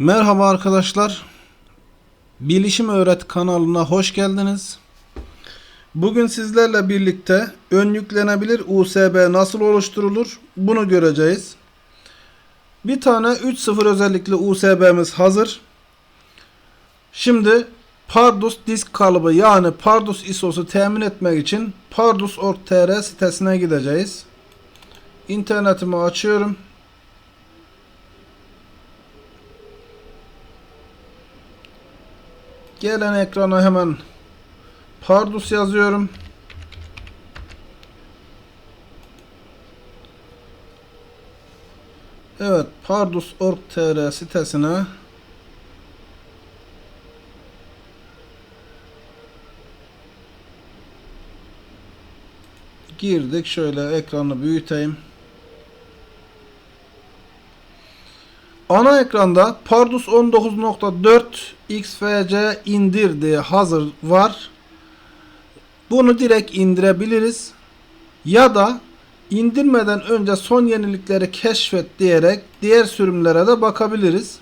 Merhaba arkadaşlar. Bilişim Öğret kanalına hoş geldiniz. Bugün sizlerle birlikte ön yüklenebilir USB nasıl oluşturulur bunu göreceğiz. Bir tane 3.0 özellikli USB'miz hazır. Şimdi Pardus disk kalıbı yani Pardus ISO'su temin etmek için pardus.org.tr sitesine gideceğiz. İnternetimi açıyorum. Gelen ekrana hemen Pardus yazıyorum. Evet, pardus.org.tr sitesine girdik. Şöyle ekranı büyüteyim. Ana ekranda Pardus 19.4 XFC indir diye hazır var. Bunu direkt indirebiliriz. Ya da indirmeden önce son yenilikleri keşfet diyerek diğer sürümlere de bakabiliriz.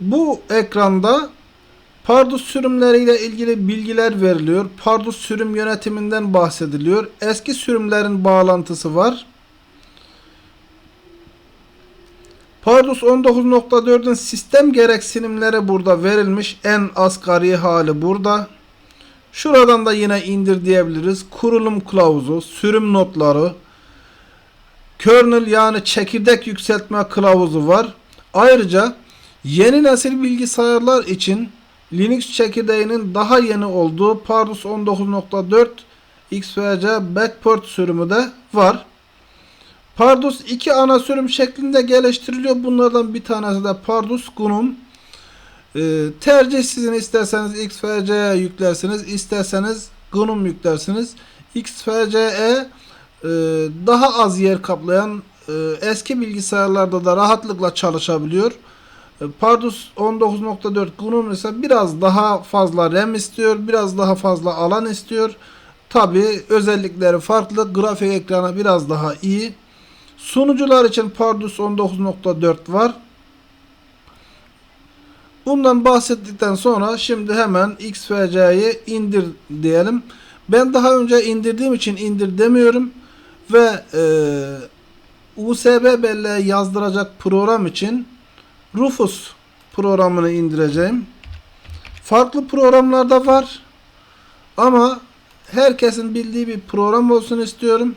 Bu ekranda Pardus sürümleriyle ilgili bilgiler veriliyor. Pardus sürüm yönetiminden bahsediliyor. Eski sürümlerin bağlantısı var. Pardus 19.4'ün sistem gereksinimleri burada verilmiş. En asgari hali burada. Şuradan da yine indir diyebiliriz. Kurulum kılavuzu, sürüm notları, kernel yani çekirdek yükseltme kılavuzu var. Ayrıca yeni nesil bilgisayarlar için Linux çekirdeğinin daha yeni olduğu Pardus 19.4 XFC Backport sürümü de var. Pardus iki ana sürüm şeklinde geliştiriliyor. Bunlardan bir tanesi de Pardus Gunum. Ee, tercih sizin isterseniz XFC'ye yüklersiniz. isterseniz Gunum yüklersiniz. XFCE e, daha az yer kaplayan e, eski bilgisayarlarda da rahatlıkla çalışabiliyor. E, Pardus 19.4 Gunum ise biraz daha fazla RAM istiyor. Biraz daha fazla alan istiyor. Tabi özellikleri farklı. Grafik ekranı biraz daha iyi. Sunucular için Pardus 19.4 var. Bundan bahsettikten sonra şimdi hemen XFC'yi indir diyelim. Ben daha önce indirdiğim için indir demiyorum. Ve e, USB belleğe yazdıracak program için Rufus programını indireceğim. Farklı programlar da var. Ama herkesin bildiği bir program olsun istiyorum.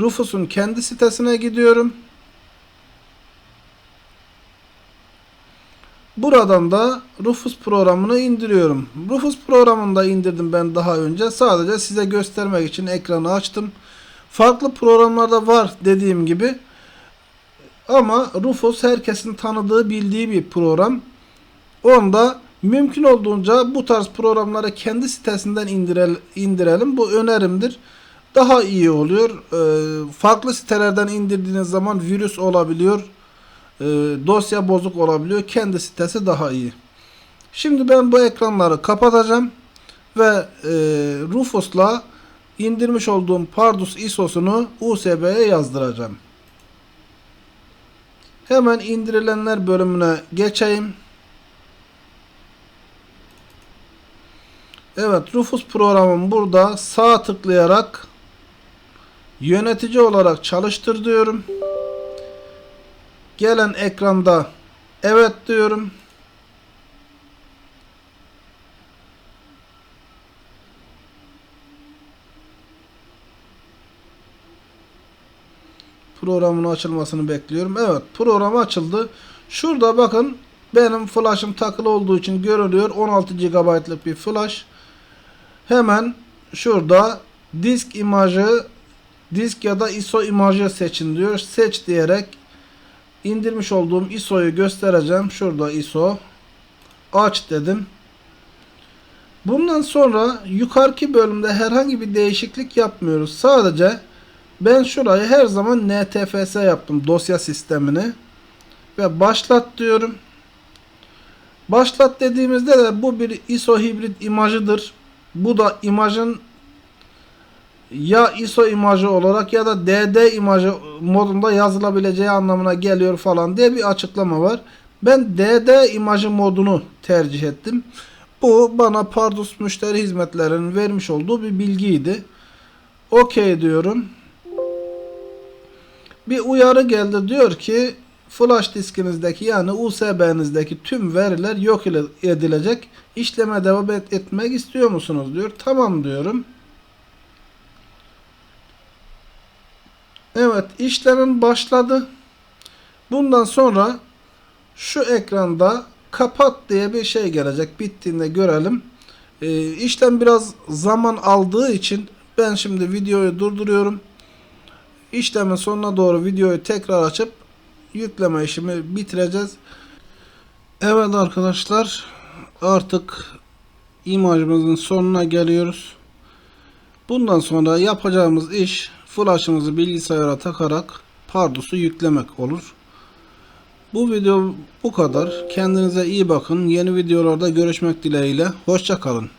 Rufus'un kendi sitesine gidiyorum. Buradan da Rufus programını indiriyorum. Rufus programını da indirdim ben daha önce. Sadece size göstermek için ekranı açtım. Farklı programlarda var dediğim gibi. Ama Rufus herkesin tanıdığı, bildiği bir program. Onda mümkün olduğunca bu tarz programları kendi sitesinden indirelim. Bu önerimdir daha iyi oluyor. E, farklı sitelerden indirdiğiniz zaman virüs olabiliyor. E, dosya bozuk olabiliyor. Kendi sitesi daha iyi. Şimdi ben bu ekranları kapatacağım ve e, Rufus'la indirmiş olduğum Pardus ISO'sunu USB'ye yazdıracağım. Hemen indirilenler bölümüne geçeyim. Evet Rufus programım burada sağ tıklayarak Yönetici olarak çalıştır diyorum. Gelen ekranda evet diyorum. Programın açılmasını bekliyorum. Evet program açıldı. Şurada bakın benim flash'ım takılı olduğu için görülüyor. 16 GB'lık bir flash. Hemen şurada disk imajı disk ya da ISO imajı seçin diyor. Seç diyerek indirmiş olduğum ISO'yu göstereceğim. Şurada ISO. Aç dedim. Bundan sonra yukarıki bölümde herhangi bir değişiklik yapmıyoruz. Sadece ben şurayı her zaman NTFS yaptım dosya sistemini. Ve başlat diyorum. Başlat dediğimizde de bu bir ISO hibrit imajıdır. Bu da imajın ya ISO imajı olarak ya da DD imajı modunda yazılabileceği anlamına geliyor falan diye bir açıklama var. Ben DD imajı modunu tercih ettim. Bu bana Pardus müşteri hizmetlerinin vermiş olduğu bir bilgiydi. Okey diyorum. Bir uyarı geldi diyor ki flash diskinizdeki yani USB'nizdeki tüm veriler yok ile- edilecek. İşleme devam et- etmek istiyor musunuz diyor. Tamam diyorum. Evet işlemim başladı. Bundan sonra şu ekranda kapat diye bir şey gelecek. Bittiğinde görelim. Ee, işlem biraz zaman aldığı için ben şimdi videoyu durduruyorum. İşlemin sonuna doğru videoyu tekrar açıp yükleme işimi bitireceğiz. Evet arkadaşlar artık imajımızın sonuna geliyoruz. Bundan sonra yapacağımız iş flash'ımızı bilgisayara takarak Pardus'u yüklemek olur. Bu video bu kadar. Kendinize iyi bakın. Yeni videolarda görüşmek dileğiyle. Hoşça kalın.